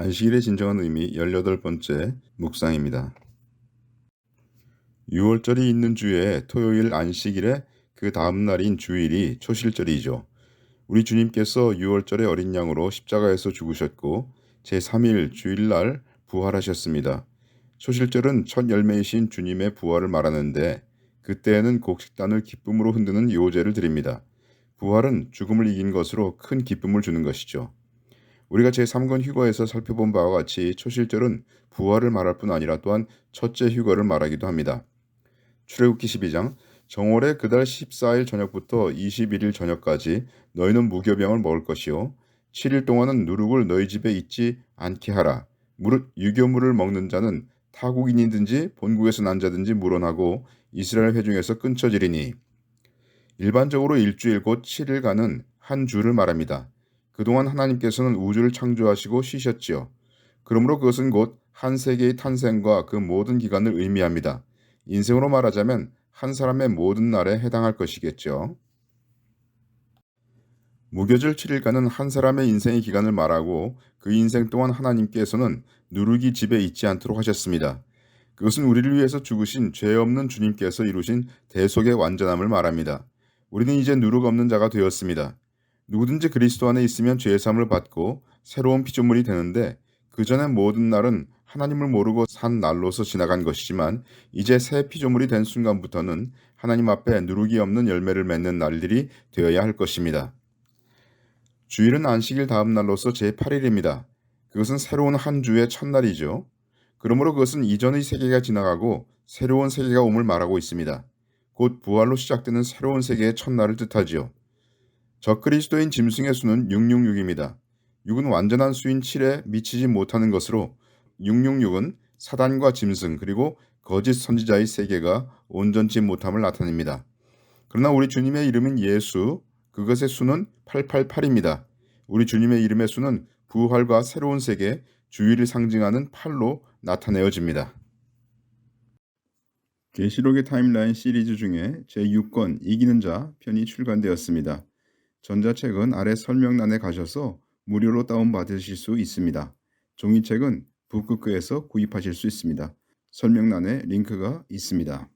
안식일의 진정한 의미 18번째 묵상입니다. 6월절이 있는 주에 토요일 안식일에 그 다음 날인 주일이 초실절이죠. 우리 주님께서 6월절에 어린 양으로 십자가에서 죽으셨고 제3일 주일날 부활하셨습니다. 초실절은 첫 열매이신 주님의 부활을 말하는데 그때에는 곡식단을 기쁨으로 흔드는 요제를 드립니다. 부활은 죽음을 이긴 것으로 큰 기쁨을 주는 것이죠. 우리가 제3권 휴거에서 살펴본 바와 같이 초실절은 부활을 말할 뿐 아니라 또한 첫째 휴거를 말하기도 합니다. 출애굽기 12장 정월의 그달 14일 저녁부터 21일 저녁까지 너희는 무교병을 먹을 것이요 7일 동안은 누룩을 너희 집에 있지 않게 하라. 무릇 유교물을 먹는 자는 타국인이든지 본국에서 난 자든지 물어나고 이스라엘 회중에서 끊쳐지리니 일반적으로 일주일 곧 7일간은 한 주를 말합니다. 그동안 하나님께서는 우주를 창조하시고 쉬셨지요. 그러므로 그것은 곧 한 세계의 탄생과 그 모든 기간을 의미합니다. 인생으로 말하자면 한 사람의 모든 날에 해당할 것이겠죠. 무교절 7일간은 한 사람의 인생의 기간을 말하고 그 인생 동안 하나님께서는 누룩이 집에 있지 않도록 하셨습니다. 그것은 우리를 위해서 죽으신 죄 없는 주님께서 이루신 대속의 완전함을 말합니다. 우리는 이제 누룩 없는 자가 되었습니다. 누구든지 그리스도 안에 있으면 죄 사함을 받고 새로운 피조물이 되는데 그 전의 모든 날은 하나님을 모르고 산 날로서 지나간 것이지만 이제 새 피조물이 된 순간부터는 하나님 앞에 누룩이 없는 열매를 맺는 날들이 되어야 할 것입니다. 주일은 안식일 다음 날로서 제8일입니다. 그것은 새로운 한 주의 첫날이죠. 그러므로 그것은 이전의 세계가 지나가고 새로운 세계가 옴을 말하고 있습니다. 곧 부활로 시작되는 새로운 세계의 첫날을 뜻하지요. 적그리스도인 짐승의 수는 666입니다. 6은 완전한 수인 7에 미치지 못하는 것으로 666은 사단과 짐승 그리고 거짓 선지자의 세계가 온전치 못함을 나타냅니다. 그러나 우리 주님의 이름은 예수, 그것의 수는 888입니다. 우리 주님의 이름의 수는 부활과 새로운 세계, 주의를 상징하는 8로 나타내어집니다. 계시록의 타임라인 시리즈 중에 제6권 이기는 자 편이 출간되었습니다. 전자책은 아래 설명란에 가셔서 무료로 다운받으실 수 있습니다. 종이책은 북극교에서 구입하실 수 있습니다. 설명란에 링크가 있습니다.